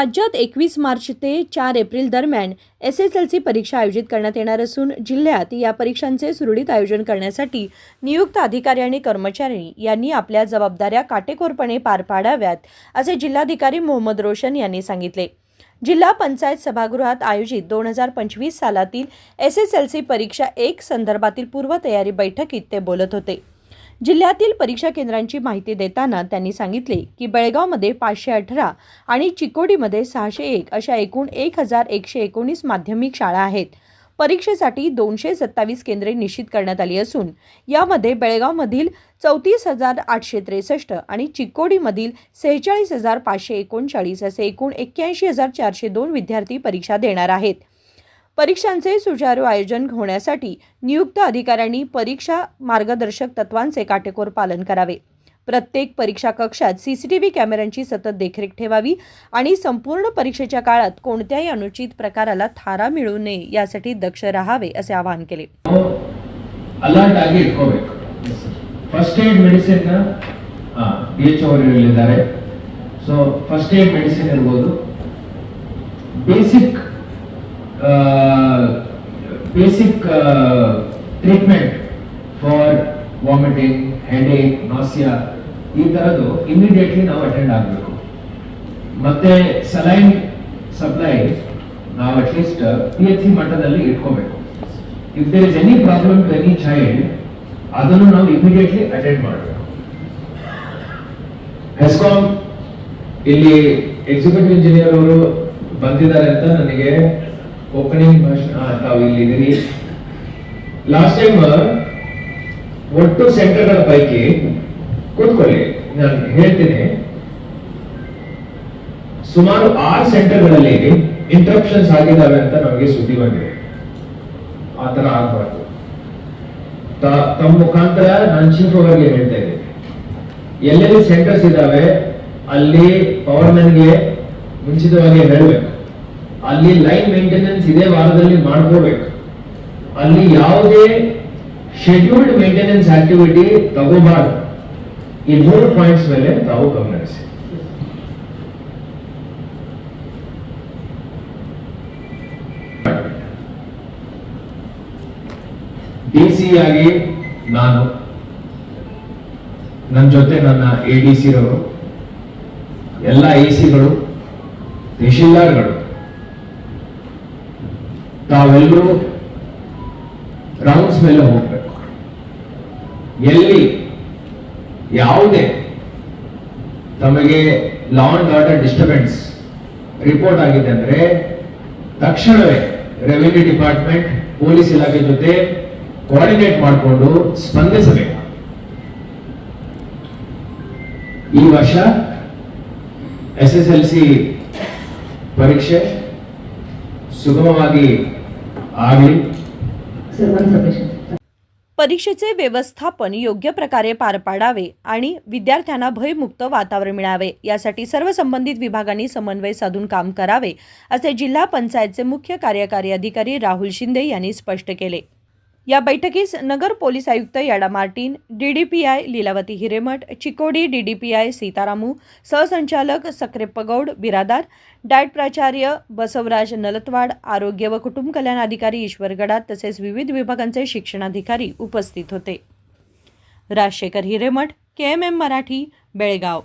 राज्यात एकवीस मार्च ते चार एप्रिल दरम्यान एस एस एल सी परीक्षा आयोजित करण्यात येणार असून जिल्ह्यात या परीक्षांचे सुरळीत आयोजन करण्यासाठी नियुक्त अधिकारी आणि कर्मचारी यांनी आपल्या जबाबदाऱ्या काटेकोरपणे पार पाडाव्यात असे जिल्हाधिकारी मोहम्मद रोशन यांनी सांगितले. जिल्हा पंचायत सभागृहात आयोजित दोन हजार पंचवीस सालातील एस एस एल सी परीक्षा एक संदर्भातील पूर्वतयारी बैठकीत ते बोलत होते. जिल्ह्यातील परीक्षा केंद्रांची माहिती देताना त्यांनी सांगितले की बेळगावमध्ये पाचशे अठरा आणि चिकोडीमध्ये सहाशे एक अशा एकूण एक हजार एकशे एकोणीस माध्यमिक शाळा आहेत. परीक्षेसाठी दोनशे सत्तावीस केंद्रे निश्चित करण्यात आली असून यामध्ये बेळगावमधील चौतीस हजार आठशे त्रेसष्ट आणि चिकोडीमधील सेहेचाळीस हजार पाचशे एकोणचाळीस असे एकूण एक्क्याऐंशी हजार चारशे दोन विद्यार्थी परीक्षा देणार आहेत. परीक्षांचे सुचारू आयोजन होण्यासाठी नियुक्त अधिकाऱ्यांनी परीक्षा मार्गदर्शक तत्वांचे काटेकोर पालन करावे प्रत्येक परीक्षा कक्षात सीसीटीव्ही कॅमेऱ्यांची सतत देखरेख ठेवावी आणि संपूर्ण परीक्षेच्या काळात कोणत्याही अनुचित प्रकाराला थारा मिळू नये यासाठी दक्ष राहावे असे आवाहन केले ಅಲರ್ಟ್ ಆಗಿ ಇಟ್ಕೋಬೇಕು first aid medicine D H ಅವರು ಹೇಳಿದ್ದಾರೆ ಸೊ ಫಸ್ಟ್ ಏಡ್ ಮೆಡಿಸಿನ್ ಇರ್ಬೋದು basic basic treatment for vomiting headache nausea ಈ ಥರದ್ದು ಇಮಿಡಿಯೇಟ್ಲಿ ನಾವು ಅಟೆಂಡ್ ಆಗಬೇಕು. ಮತ್ತೆ ಸಲೈನ್ ಸಪ್ಲೈ ನಾವು at least P H C ಮಟ್ಟದಲ್ಲಿ ಇಟ್ಕೋಬೇಕು. If there is any problem to any child ಅದನ್ನು ನಾವು ಇಮಿಡಿಯೇಟ್ಲಿ ಅಟೆಂಡ್ ಮಾಡಬೇಕು. ಹೆಸ್ಕಾಂ ಇಲ್ಲಿ ಎಕ್ಸಿಕ್ಯೂಟಿವ್ ಇಂಜಿನಿಯರ್ ಅವರು ಬಂದಿದ್ದಾರೆ ಅಂತ ನನಗೆ ಓಪನಿಂಗ್ ಭಾಷಣ ತಾವು ಇಲ್ಲಿ ಇದೀರಿ ಲಾಸ್ಟ್ ಟೈಮ್ ಒಟ್ಟು ಸೆಂಟರ್ಗಳ ಪೈಕಿ ಕೂತ್ಕೊಳ್ಳಿ, ನಾನು ಹೇಳ್ತೇನೆ. ಸುಮಾರು ಆರು ಸೆಂಟರ್ಗಳಲ್ಲಿ ಇಂಟ್ರಪ್ಷನ್ಸ್ ಆಗಿದ್ದಾವೆ ಅಂತ ನಮಗೆ ಸುದ್ದಿ ಬಂದಿದೆ. ಆತರ ತರ ಆಗ್ಬಾರ್ದು. ತ- ತಮ್ಮ ಮುಖಾಂತರ ನಾನು ಚೀಫ್ ಅವರಿಗೆ ಹೇಳ್ತಾ ಇದ್ದೀನಿ. ಎಲ್ಲೆಲ್ಲಿ ಸೆಂಟರ್ಸ್ ಇದಾವೆ ಅಲ್ಲಿ ಪವರ್ ಮ್ಯಾನ್ಗೆ ಮುಂಚಿತವಾಗಿ ಹೇಳಬೇಕು. ಅಲ್ಲಿ ಲೈನ್ ಮೇಂಟೆನೆನ್ಸ್ ಇದೇ ವಾರದಲ್ಲಿ ಮಾಡ್ಕೋಬೇಕು. ಅಲ್ಲಿ ಯಾವುದೇ ಶೆಡ್ಯೂಲ್ಡ್ ಮೇಂಟೆನೆನ್ಸ್ ಆಕ್ಟಿವಿಟಿ ತಗೋಬಾರ್ದು. ಈ ಮೂರು ಪಾಯಿಂಟ್ಸ್ ಮೇಲೆ ತಾವು ಗಮನಿಸಿ. ಡಿ ಸಿ ಆಗಿ ನಾನು ನನ್ನ ಜೊತೆ ನನ್ನ ಎ ಡಿ ಸಿ ರವರು, ಎಲ್ಲ ಎ ಸಿಗಳು ತಹಶೀಲ್ದಾರ್ಗಳು ತಾವೆಲ್ಲರೂ ರೌಂಡ್ಸ್ ಮೇಲೆ ಹೋಗ್ಬೇಕು. ಎಲ್ಲಿ? ಯಾವುದೇ. ತಮಗೆ law and order disturbance report ಆಗಿದೆ ಅಂದ್ರೆ ತಕ್ಷಣವೇ ರೆವಿನ್ಯೂ ಡಿಪಾರ್ಟ್ಮೆಂಟ್ ಪೊಲೀಸ್ ಇಲಾಖೆ ಜೊತೆ ಕೋಆರ್ಡಿನೇಟ್ ಮಾಡಿಕೊಂಡು ಸ್ಪಂದಿಸಬೇಕು. ಈ ವರ್ಷ ಎಸ್ ಎಸ್ ಎಲ್ ಸಿ ಪರೀಕ್ಷೆ ಸುಗಮವಾಗಿ ಆಗಲಿ सर्वांचं अपेक्षा परीक्षेचे व्यवस्थापन योग्य प्रकारे पार पाडावे आणि विद्यार्थ्यांना भयमुक्त वातावरण मिळावे यासाठी सर्व संबंधित विभागांनी समन्वय साधून काम करावे असे जिल्हा पंचायतचे मुख्य कार्यकारी अधिकारी राहुल शिंदे यांनी स्पष्ट केले या बैठकीस नगर पोलीस आयुक्त Yada Martin DDPI Leelavati Hiremath Chikodi DDPI Sitaramu सहसंचालक सक्रे पगौड बिरादार डायट प्राचार्य बसवराज नलतवाड आरोग्य व कुटुंब कल्याण अधिकारी ईश्वर गडा तसेच विविध विभागांचे शिक्षणाधिकारी उपस्थित होते. Rajshekhar Hiremath K M M Marathi Belgaum.